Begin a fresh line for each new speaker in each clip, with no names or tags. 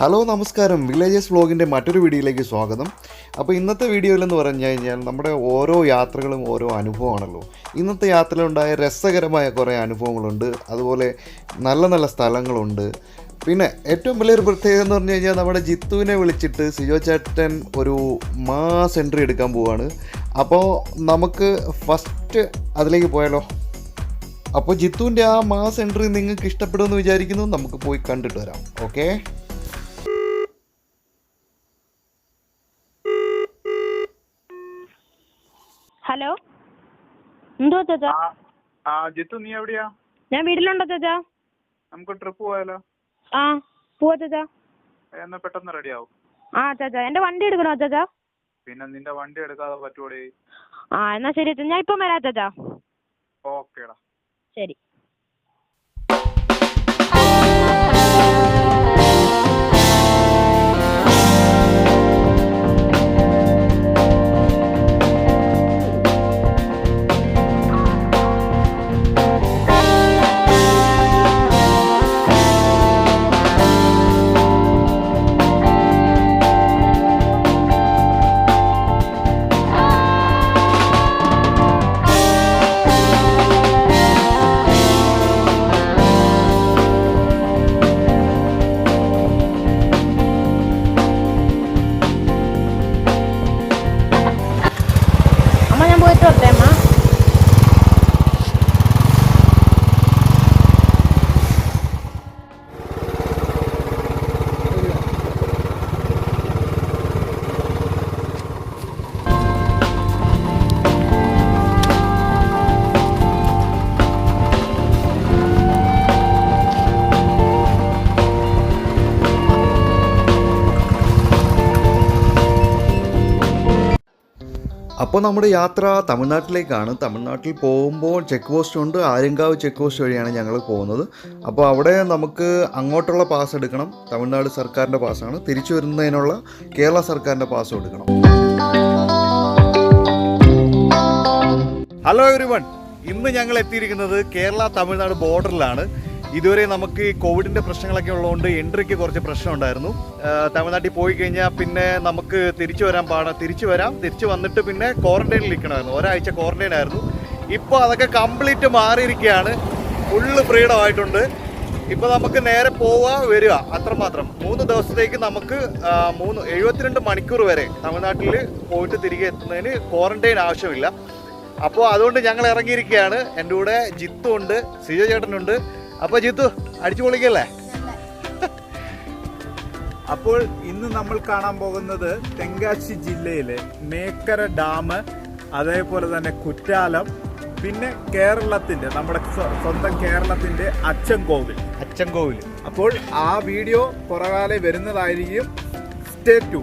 Hello നമസ്കാരം. Villages വ്ളോഗിന്റെ മറ്റൊരു വീഡിയോയിലേക്ക് സ്വാഗതം. അപ്പോൾ ഇന്നത്തെ വീഡിയോയിലെന്ന് പറഞ്ഞു കഴിഞ്ഞാൽ നമ്മുടെ ഓരോ യാത്രകളും ഓരോ അനുഭവമാണല്ലോ. ഇന്നത്തെ യാത്രയിലുണ്ടായ രസകരമായ കുറേ അനുഭവങ്ങളുണ്ട്. അതുപോലെ നല്ല നല്ല സ്ഥലങ്ങളുണ്ട്. പിന്നെ ഏറ്റവും വലിയൊരു പ്രത്യേകത എന്ന് പറഞ്ഞു കഴിഞ്ഞാൽ നമ്മുടെ ജിത്തുവിനെ വിളിച്ചിട്ട് സിജോ ചേട്ടൻ ഒരു മാസ് എൻട്രി എടുക്കാൻ പോവാണ്. അപ്പോൾ നമുക്ക് ഫസ്റ്റ് അതിലേക്ക് പോയാലോ? അപ്പോൾ ജിത്തുവിന്റെ ആ മാസ് എൻട്രി നിങ്ങൾക്ക് ഇഷ്ടപ്പെടുമെന്ന് വിചാരിക്കുന്നു. നമുക്ക് പോയി കണ്ടിട്ട് വരാം. ഓക്കേ?
ഹലോ? എന്തോ ചാച്ചാ?
ആ ജിത്തു നീ എവിടെയാ?
ഞാൻ വീട്ടിലുണ്ടോ ചാച്ചാ?
നമുക്ക് ട്രിപ്പ് പോയാലോ
ആ പോവാ ചാച്ചാ.
എന്നാ പെട്ടെന്ന് റെഡി ആവും.
ആ ചാച്ചാ എന്റെ വണ്ടി എടുക്കണോ ചാച്ചാ?
പിന്നെ നിന്റെ വണ്ടി എടുക്കാതെ പറ്റൂടെ
ആ എന്നാ ശരി ഞാൻ ഇപ്പം വരാം ചാച്ചാ.
ഓക്കേടാ.
ശരി.
അപ്പോൾ നമ്മുടെ യാത്ര തമിഴ്നാട്ടിലേക്കാണ്. തമിഴ്നാട്ടിൽ പോകുമ്പോൾ ചെക്ക് പോസ്റ്റ് ഉണ്ട്. ആര്യങ്കാവ് ചെക്ക് പോസ്റ്റ് വഴിയാണ് ഞങ്ങൾ പോകുന്നത്. അപ്പോൾ അവിടെ നമുക്ക് അങ്ങോട്ടുള്ള പാസ് എടുക്കണം. തമിഴ്നാട് സർക്കാരിന്റെ പാസ്സാണ് തിരിച്ചു വരുന്നതിനുള്ള കേരള സർക്കാരിന്റെ പാസ് എടുക്കണം. ഹലോ എവരി വൺ ഇന്ന് ഞങ്ങൾ എത്തിയിരിക്കുന്നത് കേരള തമിഴ്നാട് ബോർഡറിലാണ് ഇതുവരെ നമുക്ക് ഈ കോവിഡിന്റെ പ്രശ്നങ്ങളൊക്കെ ഉള്ളതുകൊണ്ട് എൻട്രിക്ക് കുറച്ച് പ്രശ്നമുണ്ടായിരുന്നു. ഉണ്ടായിരുന്നു തമിഴ്നാട്ടിൽ പോയി കഴിഞ്ഞാൽ പിന്നെ നമുക്ക് തിരിച്ചു വരാൻ പാടാ തിരിച്ചു വരാം. തിരിച്ചു വന്നിട്ട് പിന്നെ ക്വാറന്റൈനിൽ നിൽക്കണമായിരുന്നു. ഒരാഴ്ച ക്വാറന്റൈൻ ആയിരുന്നു. ഇപ്പോൾ അതൊക്കെ കംപ്ലീറ്റ് മാറിയിരിക്കുകയാണ്. ഫുള്ള് ഫ്രീഡം ആയിട്ടുണ്ട് ഇപ്പോൾ നമുക്ക് നേരെ പോവുക വരിക. അത്രമാത്രം. മൂന്ന് ദിവസത്തേക്ക് നമുക്ക് മൂന്ന് എഴുപത്തിരണ്ട് മണിക്കൂർ വരെ തമിഴ്നാട്ടിൽ പോയിട്ട് തിരികെ എത്തുന്നതിന് ക്വാറന്റൈൻ ആവശ്യമില്ല. അപ്പോൾ അതുകൊണ്ട് ഞങ്ങൾ ഇറങ്ങിയിരിക്കുകയാണ്. എന്റെ കൂടെ ജിത്തു ഉണ്ട് സിജോ ചേട്ടനുണ്ട്. അപ്പോൾ ജിത്തു അടിച്ചു പൊളിക്കല്ലേ?
അപ്പോൾ ഇന്ന് നമ്മൾ കാണാൻ പോകുന്നത് തെങ്കാശി ജില്ലയിലെ മേക്കര ഡാം അതേപോലെ തന്നെ കുറ്റാലം പിന്നെ കേരളത്തിന്റെ നമ്മുടെ സ്വന്തം കേരളത്തിന്റെ അച്ചൻകോവിൽ.
അച്ചൻകോവിൽ
അപ്പോൾ ആ വീഡിയോ പുറകാലെ വരുന്നതായിരിക്കും. സ്റ്റേ ടു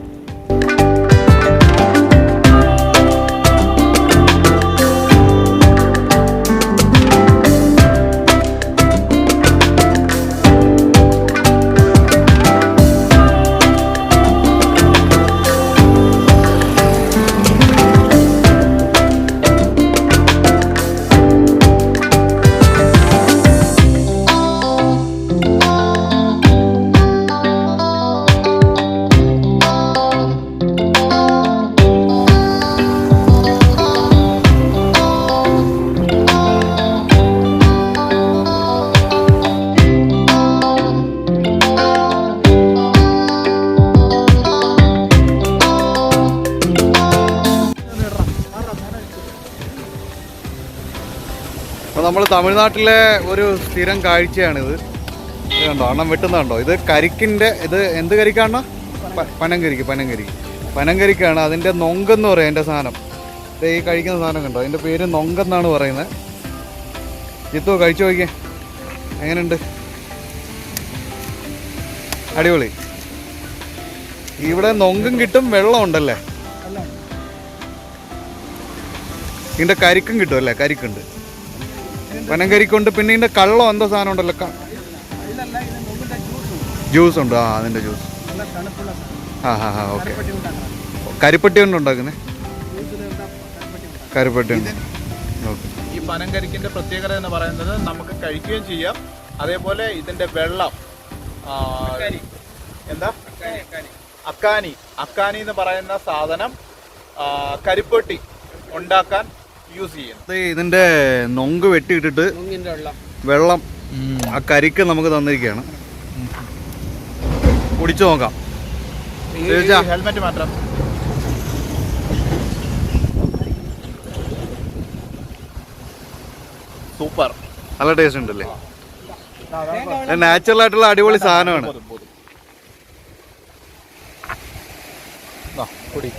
നമ്മൾ തമിഴ്നാട്ടിലെ ഒരു സ്ഥിരം കാഴ്ചയാണിത്. ഇത് കണ്ടോ? അണ്ണം വെട്ടുന്നുണ്ടോ ഇത് കരിക്കിന്റെ ഇത് എന്ത് കരിക്കാണോ? പനങ്കരിക്ക് പനങ്കരിക്ക്. പനങ്കരിക്കാണ് അതിന്റെ നൊങ്കെന്ന് പറയും എന്റെ സാധനം. ഇത് ഈ കഴിക്കുന്ന സാധനം കണ്ടോ? അതിന്റെ പേര് നൊങ്കെന്നാണ് പറയുന്നത്. ജിത്തു കഴിച്ചു നോക്കിയേ. എങ്ങനെയുണ്ട്? അടിപൊളി. ഇവിടെ നൊങ്കും കിട്ടും വെള്ളം ഉണ്ടല്ലേ? ഇതിന്റെ കരിക്കും കിട്ടും അല്ലേ? കരിക്കുണ്ട്. പനങ്കരിക്കൊണ്ട് പിന്നെ ഇതിന്റെ കള്ളം എന്തോ സാധനം ഉണ്ടല്ലോ ജ്യൂസ് ഉണ്ട്. ആ അതിന്റെ ജ്യൂസ്. ആ ഹാ ഹാ ഓക്കെ. കരിപ്പട്ടി കൊണ്ട് ഉണ്ടാക്കുന്നത് കരിപ്പട്ടി ഉണ്ട്. ഓക്കെ.
ഈ പനങ്കരിക്കിന്റെ പ്രത്യേകത എന്ന് പറയുന്നത് നമുക്ക് കഴിക്കുകയും ചെയ്യാം. അതേപോലെ ഇതിന്റെ വെള്ളം ആ, എന്താ? അക്കാനി അക്കാനി. എന്ന് പറയുന്ന സാധനം കരിപ്പെട്ടി ഉണ്ടാക്കാൻ യൂസ് ചെയ്യണം
ഇത് ഇതിന്റെ നൊങ്ക് വെട്ടിയിട്ടിട്ട് വെള്ളം ആ കരിക്ക് നമുക്ക് തന്നിരിക്കുകയാണ് കുടിച്ചു നോക്കാം
ഹെൽമെറ്റ് മാത്രം സൂപ്പർ
നല്ല ടേസ്റ്റ് ഉണ്ടല്ലേ നാച്ചുറൽ ആയിട്ടുള്ള അടിപൊളി സാധനമാണ്
കുടി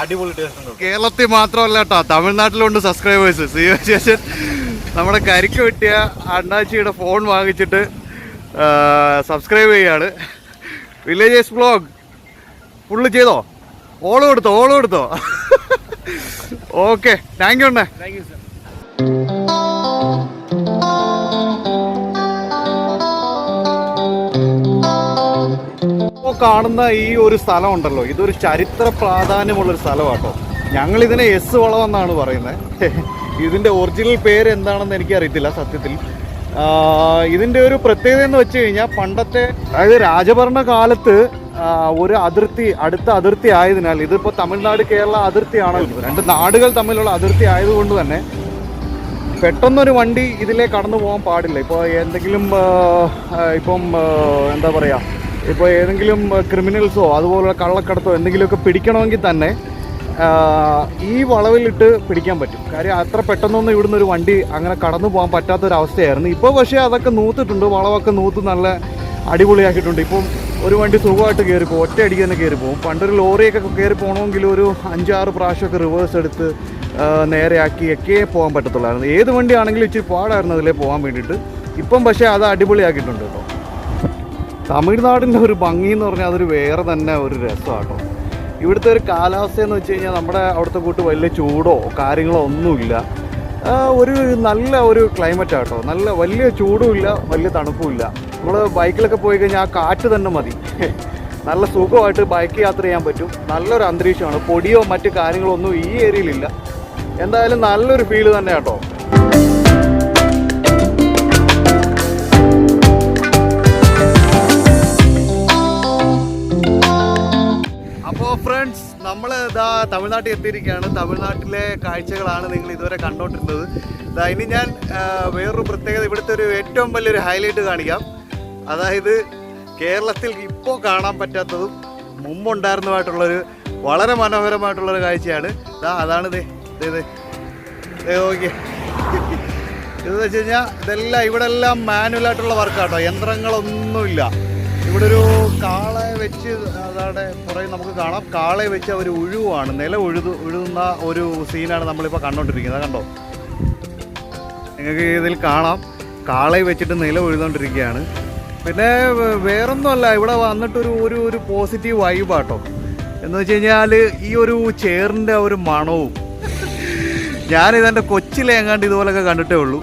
അടിപൊളി ടേസ്റ്റ്
കേരളത്തിൽ മാത്രമല്ല കേട്ടോ തമിഴ്നാട്ടിലുണ്ട് സബ്സ്ക്രൈബേഴ്സ് ശേഷൻ നമ്മുടെ കരിക്ക് വെട്ടിയ അണ്ണാച്ചിയുടെ ഫോൺ വാങ്ങിച്ചിട്ട് സബ്സ്ക്രൈബ് ചെയ്യാണ്. വില്ലേജേഴ്സ് ബ്ലോഗ് ഫുള്ള് ചെയ്തോ? ഓളും എടുത്തോ ഓളും എടുത്തോ ഓക്കെ താങ്ക് യു അണ്ണേ.
താങ്ക് യു സർ
കാണുന്ന ഈ ഒരു സ്ഥലം ഉണ്ടല്ലോ. ഇതൊരു ചരിത്ര പ്രാധാന്യമുള്ള ഒരു സ്ഥലമാട്ടോ. ഞങ്ങൾ ഇതിനെ എസ് വളം എന്നാണ് പറയുന്നത്. ഇതിന്റെ ഒറിജിനൽ പേര് എന്താണെന്ന് എനിക്ക് അറിയത്തില്ല സത്യത്തിൽ ഇതിന്റെ ഒരു പ്രത്യേകത എന്ന് വെച്ച് കഴിഞ്ഞാൽ പണ്ടത്തെ അതായത് രാജഭരണ കാലത്ത് ഒരു അതിർത്തി അടുത്ത അതിർത്തി ആയതിനാൽ ഇതിപ്പോ തമിഴ്നാട് കേരള അതിർത്തിയാണല്ലോ. രണ്ട് നാടുകൾ തമ്മിലുള്ള അതിർത്തി ആയതുകൊണ്ട് തന്നെ പെട്ടെന്നൊരു വണ്ടി ഇതിലേ കടന്നു പോകാൻ പാടില്ല. ഇപ്പോൾ എന്തെങ്കിലും ഇപ്പം എന്താ പറയുക ഇപ്പോൾ ഏതെങ്കിലും ക്രിമിനൽസോ അതുപോലെ കള്ളക്കടത്തോ എന്തെങ്കിലുമൊക്കെ പിടിക്കണമെങ്കിൽ തന്നെ ഈ വളവിലിട്ട് പിടിക്കാൻ പറ്റും. കാര്യം അത്ര പെട്ടെന്നൊന്നും ഇവിടുന്ന് ഒരു വണ്ടി അങ്ങനെ കടന്നു പോകാൻ പറ്റാത്തൊരവസ്ഥയായിരുന്നു. ഇപ്പോൾ പക്ഷേ അതൊക്കെ നൂത്തിട്ടുണ്ട് വളവൊക്കെ നൂത്ത് നല്ല അടിപൊളിയാക്കിയിട്ടുണ്ട്. ഇപ്പം ഒരു വണ്ടി സുഖമായിട്ട് കയറി പോകും ഒറ്റയടിക്ക് തന്നെ കയറി പോകും പണ്ടൊരു ലോറിയൊക്കെ കയറി പോകണമെങ്കിൽ ഒരു അഞ്ചാറ് പ്രാവശ്യമൊക്കെ റിവേഴ്സ് എടുത്ത് നേരെയാക്കി ഒക്കെ പോകാൻ പറ്റത്തുള്ളായിരുന്നു. ഏത് വണ്ടിയാണെങ്കിലും ഇച്ചിരി പാടായിരുന്നു അതിലേ പോകാൻ വേണ്ടിയിട്ട്. ഇപ്പം പക്ഷേ അത് അടിപൊളിയാക്കിയിട്ടുണ്ട് കേട്ടോ. തമിഴ്നാടിന്റെ ഒരു ഭംഗി എന്ന് പറഞ്ഞാൽ അതൊരു വേറെ തന്നെ ഒരു രസമാണ് കേട്ടോ ഇവിടുത്തെ ഒരു കാലാവസ്ഥ എന്ന് വെച്ച് കഴിഞ്ഞാൽ നമ്മുടെ അവിടുത്തെ കൂട്ട് വലിയ ചൂടോ കാര്യങ്ങളോ ഒന്നുമില്ല. ഒരു നല്ല ഒരു ക്ലൈമറ്റ് ആട്ടോ. നല്ല വലിയ ചൂടും ഇല്ല വലിയ തണുപ്പും ഇല്ല. നമ്മൾ ബൈക്കിലൊക്കെ പോയി കഴിഞ്ഞാൽ ആ കാറ്റ് തന്നെ മതി. നല്ല സുഖമായിട്ട് ബൈക്ക് യാത്ര ചെയ്യാൻ പറ്റും. നല്ലൊരു അന്തരീക്ഷമാണ്. പൊടിയോ മറ്റു കാര്യങ്ങളോ ഒന്നും ഈ ഏരിയയിലില്ല എന്തായാലും നല്ലൊരു ഫീൽ തന്നെ കേട്ടോ ഫ്രണ്ട്സ് നമ്മൾ ഇതാ തമിഴ്നാട്ടിൽ എത്തിയിരിക്കുകയാണ്. തമിഴ്നാട്ടിലെ കാഴ്ചകളാണ് നിങ്ങൾ ഇതുവരെ കണ്ടോണ്ടിരുന്നത്. ഇതാ ഇനി ഞാൻ വേറൊരു പ്രത്യേകത ഇവിടുത്തെ ഒരു ഏറ്റവും വലിയൊരു ഹൈലൈറ്റ് കാണിക്കാം. അതായത് കേരളത്തിൽ ഇപ്പോൾ കാണാൻ പറ്റാത്തതും മുമ്പുണ്ടായിരുന്നതായിട്ടുള്ളൊരു വളരെ മനോഹരമായിട്ടുള്ളൊരു കാഴ്ചയാണ്. ഇതാ അതാണ് ദേ നോക്കിയേ. ഇതെന്ന് വെച്ച് കഴിഞ്ഞാൽ ഇതെല്ലാം ഇവിടെ എല്ലാം മാനുവലായിട്ടുള്ള വർക്കാട്ടോ യന്ത്രങ്ങളൊന്നുമില്ല. ഇവിടെ ഒരു കാളെ വെച്ച് അതാണ് കുറെ നമുക്ക് കാണാം. കാളെ വെച്ച് അവർ ഉഴുവാണ്. നില ഉഴുതു ഉഴുതുന്ന ഒരു സീനാണ് നമ്മളിപ്പോൾ കണ്ടോണ്ടിരിക്കുന്നത്. കണ്ടോ? നിങ്ങൾക്ക് ഇതിൽ കാണാം. കാളെ വെച്ചിട്ട് നില ഉഴുതുകൊണ്ടിരിക്കുകയാണ് പിന്നെ വേറൊന്നുമല്ല. ഇവിടെ വന്നിട്ടൊരു ഒരു ഒരു പോസിറ്റീവ് വൈബാട്ടോ എന്ന് വെച്ച് കഴിഞ്ഞാൽ ഈ ഒരു ചേറിന്റെ ഒരു മണവും ഞാനിതെന്റെ കൊച്ചിലെ എങ്ങാണ്ട് ഇതുപോലൊക്കെ കണ്ടിട്ടേ ഉള്ളൂ.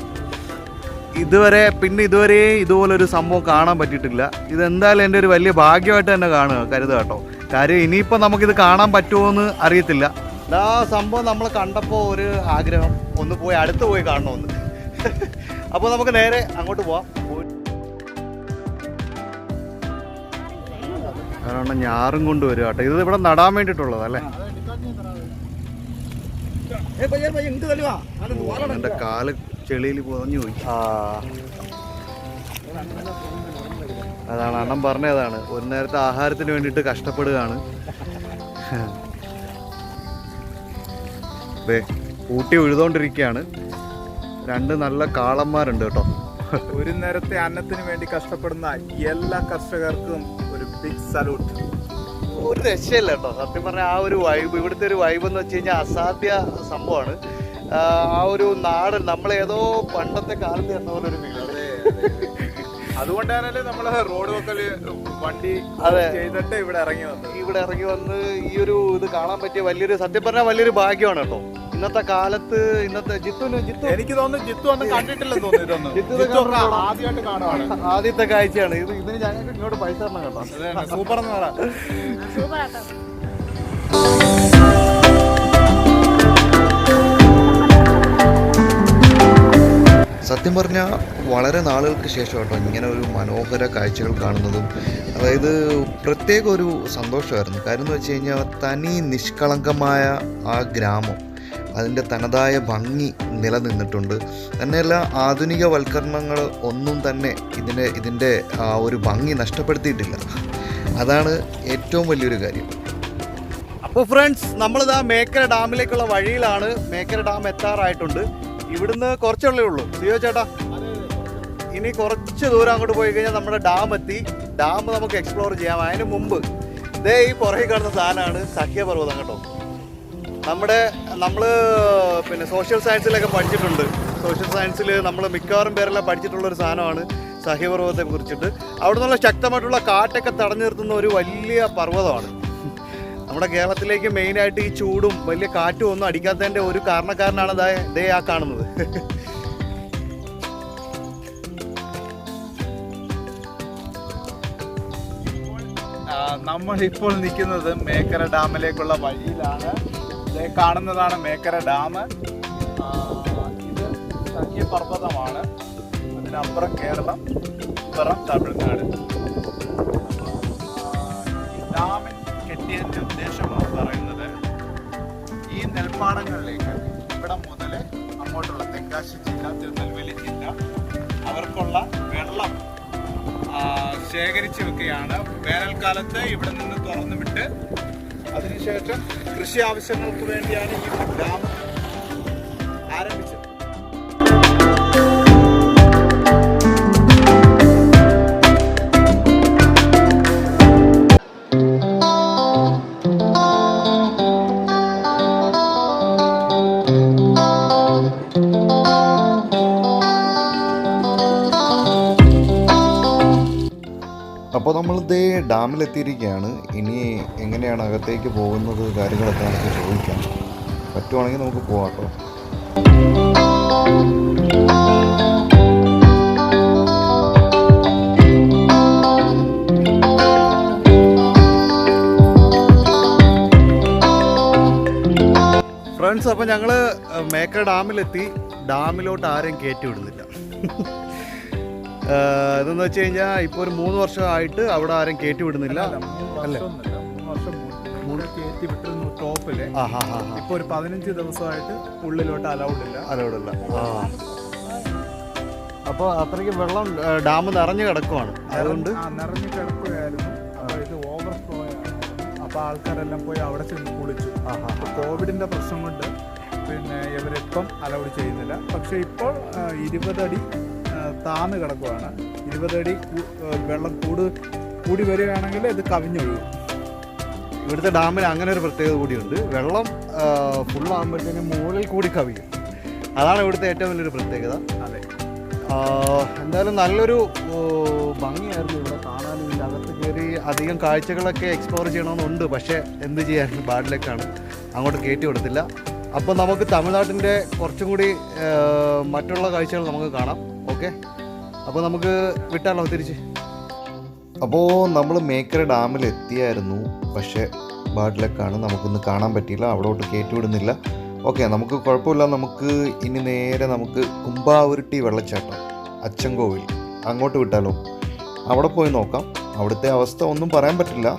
ഇതുവരെ പിന്നെ ഇതുവരെ ഇതുപോലൊരു സംഭവം കാണാൻ പറ്റിയിട്ടില്ല. ഇതെന്തായാലും എന്റെ ഒരു വലിയ ഭാഗ്യമായിട്ട് തന്നെ കാണുക കരുതുക കേട്ടോ. കാര്യം ഇനിയിപ്പോൾ നമുക്കിത് കാണാൻ പറ്റുമോ എന്ന് അറിയത്തില്ല ആ സംഭവം നമ്മൾ കണ്ടപ്പോൾ ഒരു ആഗ്രഹം ഒന്ന് പോയി അടുത്ത് പോയി കാണണമെന്ന് അപ്പോൾ നമുക്ക് നേരെ അങ്ങോട്ട് പോവാം. കാരണം ഞാറും കൊണ്ട് വരിക കേട്ടോ. ഇത് ഇവിടെ നടാൻ വേണ്ടിയിട്ടുള്ളതല്ലേ എന്റെ കാൽ ചെളിയിൽ പുതഞ്ഞു പോയി. ആ. അതാണ് അണ്ണം പറഞ്ഞതാണ്. ഒരു നേരത്തെ ആഹാരത്തിന് വേണ്ടിയിട്ട് കഷ്ടപ്പെടുകയാണ്. അതെ ഊട്ടി ഉഴുതോണ്ടിരിക്കുകയാണ് രണ്ട് നല്ല കാളന്മാരുണ്ട് കേട്ടോ.
ഒരു നേരത്തെ അന്നത്തിന് വേണ്ടി കഷ്ടപ്പെടുന്ന എല്ലാ കർഷകർക്കും ഒരു ബിഗ് സല്യൂട്ട്
ഒരു രക്ഷയില്ല കേട്ടോ. സത്യം പറഞ്ഞാൽ ആ ഒരു വൈബ് ഇവിടുത്തെ ഒരു വൈബ് എന്ന് വെച്ച് കഴിഞ്ഞാൽ അസാധ്യ സംഭവമാണ്. ആ, ഒരു നാട് നമ്മളേതോ പണ്ടത്തെ കാലത്ത് എന്ന പോലെ ഒരു ഫീൽ
അതുകൊണ്ടാണല്ലേ നമ്മൾ റോഡ് വക്കൽ വണ്ടി
അതെ.
ചെയ്തിട്ട് ഇവിടെ ഇറങ്ങി വന്നത്.
ഇവിടെ ഇറങ്ങി വന്ന് ഈ ഒരു ഇത് കാണാൻ പറ്റിയ വലിയൊരു സത്യം പറഞ്ഞാൽ വലിയൊരു ഭാഗ്യമാണ് കേട്ടോ. ഇന്നത്തെ കാലത്ത് ഇന്നത്തെ ജിത്തുന് ജിത്തു.
എനിക്ക് തോന്നുന്നു ജിത്തു ഒന്നും കണ്ടിട്ടില്ല തോന്നുന്നു
ജിത്തു
ജിത്തു? ആദ്യമായിട്ട് കാണാണ്
ആദ്യത്തെ കാഴ്ചയാണ്. ഇത് ഇതിന് ഞങ്ങൾക്ക് ഇങ്ങോട്ട് പൈസ തരണം കേട്ടോ.
സൂപ്പർ എന്ന് പറയാം
സത്യം പറഞ്ഞാൽ വളരെ നാളുകൾക്ക് ശേഷം കേട്ടോ ഇങ്ങനെ ഒരു മനോഹര കാഴ്ചകൾ കാണുന്നതും അതായത് പ്രത്യേക ഒരു സന്തോഷമായിരുന്നു. കാര്യം എന്ന് വെച്ച് കഴിഞ്ഞാൽ തനി നിഷ്കളങ്കമായ ആ ഗ്രാമം അതിന്റെ തനതായ ഭംഗി നിലനിന്നിട്ടുണ്ട്. തന്നെയല്ല ആധുനികവൽക്കരണങ്ങൾ ഒന്നും തന്നെ ഇതിനെ ഇതിന്റെ ആ ഒരു ഭംഗി നഷ്ടപ്പെടുത്തിയിട്ടില്ല. അതാണ് ഏറ്റവും വലിയൊരു കാര്യം.
അപ്പോൾ ഫ്രണ്ട്സ് നമ്മളിതാ മേക്കര ഡാമിലേക്കുള്ള വഴിയിലാണ് മേക്കര ഡാം എത്താറായിട്ടുണ്ട്. ഇവിടുന്ന് കുറച്ചുള്ളേ ഉള്ളൂ സിയോ ചേട്ടാ ഇനി കുറച്ച് ദൂരം അങ്ങോട്ട് പോയി കഴിഞ്ഞാൽ നമ്മുടെ ഡാം എത്തി. ഡാം നമുക്ക് എക്സ്പ്ലോർ ചെയ്യാം. അതിന് മുമ്പ് ഇതേ ഈ പുറകെ കാണുന്ന സാധനമാണ് സഖ്യപർവതം കേട്ടോ. നമ്മുടെ നമ്മൾ പിന്നെ സോഷ്യൽ സയൻസിലൊക്കെ പഠിച്ചിട്ടുണ്ട്. സോഷ്യൽ സയൻസിൽ നമ്മൾ മിക്കവാറും പേരെല്ലാം പഠിച്ചിട്ടുള്ള ഒരു സാധനമാണ് സഹ്യപർവതത്തെ കുറിച്ചിട്ട്. അവിടെ നിന്നുള്ള ശക്തമായിട്ടുള്ള കാറ്റൊക്കെ തടഞ്ഞു നിർത്തുന്ന ഒരു വലിയ പർവതമാണ്. നമ്മുടെ കേരളത്തിലേക്ക് മെയിനായിട്ട് ഈ ചൂടും വലിയ കാറ്റും ഒന്നും അടിക്കാത്തതിന്റെ ഒരു കാരണക്കാരനാണ് ദേ ആ കാണുന്നത്.
ഇപ്പോൾ നിൽക്കുന്നത് മേക്കര ഡാമിലേക്കുള്ള വഴിയിലാണ്. കാണുന്നതാണ് മേക്കര ഡാം. ഇത് സഖ്യപർവതമാണ്. അതിനപ്പുറം കേരളം ഇപ്പുറം തമിഴ്നാട്. ഡാമിൽ കെട്ടിയതിന്റെ ഉദ്ദേശം എന്ന് പറയുന്നത് ഈ നെൽപ്പാടങ്ങളിലേക്ക് ഇവിടെ മുതൽ അങ്ങോട്ടുള്ള തെങ്കാശി ജില്ല തിരുനെൽവേലി ജില്ല അവർക്കുള്ള വെള്ളം ശേഖരിച്ചു വെക്കുകയാണ് വേനൽക്കാലത്ത് ഇവിടെ നിന്ന് തുറന്നു വിട്ട് അതിനുശേഷം കൃഷി ആവശ്യങ്ങൾക്ക് വേണ്ടിയാണ് ഈ ഡാം
ഡാമിലെത്തിയിരിക്കുകയാണ്. ഇനി എങ്ങനെയാണ് അകത്തേക്ക് പോകുന്നത്? കാര്യങ്ങളൊക്കെ നമുക്ക് ചോദിക്കാം. പറ്റുവാണെങ്കിൽ നമുക്ക് പോകാം കേട്ടോ.
ഫ്രണ്ട്സ് അപ്പോൾ ഞങ്ങൾ മേക്കര ഡാമിലെത്തി. ഡാമിലോട്ട് ആരെയും കയറ്റി വിടുന്നില്ല. ഇതെന്ന് വെച്ച് കഴിഞ്ഞാൽ ഇപ്പോൾ ഒരു മൂന്ന് വർഷമായിട്ട് അവിടെ ആരും കയറ്റി വിടുന്നില്ല
അല്ലേ കയറ്റി വിട്ടിരുന്നു
ടോപ്പിൽ.
ഇപ്പൊ ഒരു പതിനഞ്ച് ദിവസമായിട്ട് ഉള്ളിലോട്ട് അലൗഡ് ഇല്ല
ആ. അപ്പോൾ അത്രയ്ക്ക് വെള്ളം ഡാം നിറഞ്ഞു കിടക്കുവാണ്. അതുകൊണ്ട്
നിറഞ്ഞു കിടക്കുകയായിരുന്നു. അപ്പൊ ഇത് ഓവർഫ്ലോ അപ്പൊ ആൾക്കാരെല്ലാം പോയി അവിടെ ചെന്ന് കുളിച്ചു. കോവിഡിന്റെ പ്രശ്നം കൊണ്ട് പിന്നെ ഇവരിപ്പം അലൗഡ് ചെയ്യുന്നില്ല. പക്ഷെ ഇപ്പോൾ ഇരുപതടി താന്ന് കിടക്കുവാണ്. ഇരുപതടി വെള്ളം കൂട് കൂടി വരികയാണെങ്കിൽ ഇത് കവിഞ്ഞൊഴുകും.
ഇവിടുത്തെ ഡാമിൽ അങ്ങനെ ഒരു പ്രത്യേകത കൂടിയുണ്ട്. വെള്ളം ഫുള്ളാകുമ്പോഴത്തേനും മുകളിൽ കൂടി കവിയും. അതാണ് ഇവിടുത്തെ ഏറ്റവും വലിയൊരു പ്രത്യേകത.
അതെ.
എന്തായാലും നല്ലൊരു ഭംഗിയായിരുന്നു ഇവിടെ. കാണാനും ഇതിന്റെ അകത്ത് കയറി അധികം കാഴ്ചകളൊക്കെ എക്സ്പ്ലോർ ചെയ്യണമെന്നുണ്ട്. പക്ഷേ എന്ത് ചെയ്യാൻ ബാഡിലേക്കാണ് അങ്ങോട്ട് കയറ്റി കൊടുത്തില്ല. അപ്പോൾ നമുക്ക് തമിഴ്നാട്ടിന്റെ കുറച്ചും കൂടി മറ്റുള്ള കാഴ്ചകൾ നമുക്ക് കാണാം. ഓക്കെ? അപ്പോൾ നമുക്ക് വിട്ടാലോ തിരിച്ച്?
അപ്പോൾ നമ്മൾ മേക്കര ഡാമിൽ എത്തിയായിരുന്നു പക്ഷേ ബാഡിലൊക്കെയാണ് നമുക്കൊന്ന് കാണാൻ പറ്റിയില്ല. അവിടോട്ട് കയറ്റി വിടുന്നില്ല ഓക്കെ നമുക്ക് കുഴപ്പമില്ല. നമുക്ക് ഇനി നേരെ നമുക്ക് കുമ്പാവുരുട്ടി വെള്ളച്ചാട്ടം അച്ചൻകോവിൽ. അങ്ങോട്ട് വിട്ടാലോ? അവിടെ പോയി നോക്കാം. അവിടുത്തെ അവസ്ഥ ഒന്നും പറയാൻ പറ്റില്ല.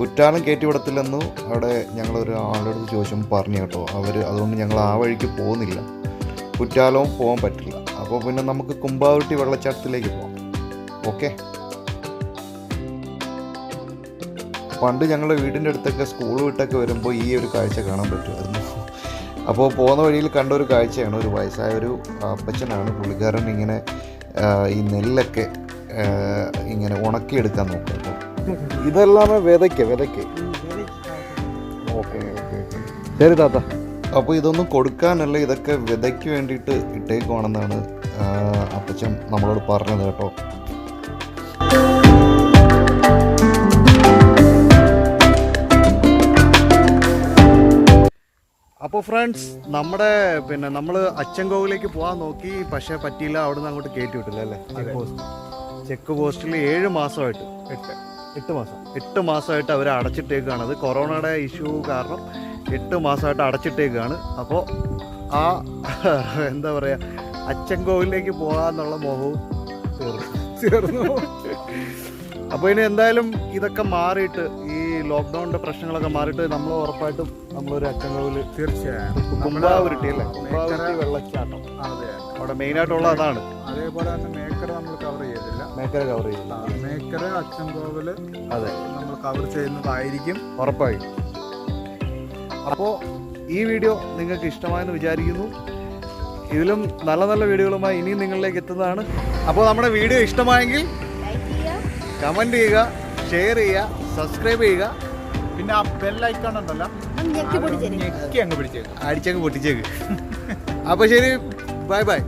കുറ്റാലം കയറ്റി വിടത്തില്ലെന്ന് അവിടെ ഞങ്ങൾ അടുത്ത് ചോദിച്ചപ്പോൾ പറഞ്ഞു കേട്ടോ. അവർ അതുകൊണ്ട് ഞങ്ങൾ ആ വഴിക്ക് പോകുന്നില്ല. കുറ്റാലവും പോകാൻ പറ്റില്ല. അപ്പോൾ പിന്നെ നമുക്ക് കുമ്പാവുട്ടി വെള്ളച്ചാട്ടത്തിലേക്ക് പോകാം ഓക്കെ? പണ്ട് ഞങ്ങളുടെ വീടിന്റെ അടുത്തൊക്കെ സ്കൂൾ വിട്ടൊക്കെ വരുമ്പോൾ ഈ ഒരു കാഴ്ച കാണാൻ പറ്റുമായിരുന്നു. അപ്പോൾ പോകുന്ന വഴിയിൽ കണ്ട ഒരു കാഴ്ചയാണ്. ഒരു വയസ്സായ ഒരു അപ്പച്ചനാണ് പുള്ളിക്കാരൻ ഇങ്ങനെ ഈ നെല്ലൊക്കെ ഇങ്ങനെ ഉണക്കിയെടുക്കാൻ നോക്കുക കേട്ടോ
ഇതെല്ലാം വിതയ്ക്ക്. വിതയ്ക്ക്.
Okay okay okay.
ശരി താത്ത.
അപ്പോൾ ഇതൊന്നും കൊടുക്കാനല്ല ഇതൊക്കെ വിതയ്ക്ക് വേണ്ടിയിട്ട് ഇട്ടേക്കുവാണെന്നാണ് അപ്പച്ചൻ നമ്മളോട് പറഞ്ഞത് കേട്ടോ.
അപ്പോൾ ഫ്രണ്ട്സ് നമ്മുടെ പിന്നെ നമ്മൾ അച്ചൻകോവിലേക്ക് പോകാൻ നോക്കി പക്ഷേ പറ്റിയില്ല അവിടുന്ന് അങ്ങോട്ട് കയറ്റി വിട്ടില്ല അല്ലേ? ചെക്ക് പോസ്റ്റ് ചെക്ക് പോസ്റ്റിൽ ഏഴ് മാസമായിട്ട്.
എട്ട്.
എട്ട് മാസം. എട്ട് മാസമായിട്ട് അവർ അടച്ചിട്ടേക്കാണ്. അത് കൊറോണയുടെ ഇഷ്യൂ കാരണം എട്ട് മാസമായിട്ട് അടച്ചിട്ടേക്കാണ്. അപ്പോൾ ആ എന്താ പറയുക അച്ചൻകോവിലേക്ക് പോകാമെന്നുള്ള മോഹവും തീർന്നു.
തീർന്നു.
അപ്പോൾ ഇനി എന്തായാലും ഇതൊക്കെ മാറിയിട്ട് ഈ ലോക്ക്ഡൗണിന്റെ പ്രശ്നങ്ങളൊക്കെ മാറിയിട്ട് നമ്മൾ ഉറപ്പായിട്ടും നമ്മളൊരു അച്ചൻകോവിൽ
തീർച്ചയായും.
കുമ്പാവുരുട്ടി അല്ലേ? കുമ്പാവുരുട്ടി വെള്ളച്ചാട്ടം.
അതെ.
അവിടെ മെയിനായിട്ടുള്ള അതാണ്.
അതേപോലെ തന്നെ മേക്കർ നമ്മൾ കവർ ചെയ്തില്ല
മേക്കര കവർ ചെയ്യുന്നത്
മേക്കറെ അച്ഛൻ അച്ചൻകോവിൽ
അതെ.
നമ്മൾ കവർ ചെയ്യുന്നതായിരിക്കും.
ഉറപ്പായും. അപ്പോൾ ഈ വീഡിയോ നിങ്ങൾക്ക് ഇഷ്ടമായെന്ന് വിചാരിക്കുന്നു. ഇതിലും നല്ല നല്ല വീഡിയോകളുമായി ഇനിയും നിങ്ങളിലേക്ക് എത്തുന്നതാണ്. അപ്പോൾ നമ്മുടെ വീഡിയോ ഇഷ്ടമായെങ്കിൽ കമന്റ് ചെയ്യുക ഷെയർ ചെയ്യുക സബ്സ്ക്രൈബ് ചെയ്യുക.
പിന്നെ ആ ബെല്ലൈക്കൺ ഉണ്ടല്ലോ ഞെക്കി അങ്ങ് പിടിച്ചേക്ക്.
അടിച്ചങ്ങ് പൊട്ടിച്ചേക്ക്. അപ്പോൾ ശരി ബൈ ബൈ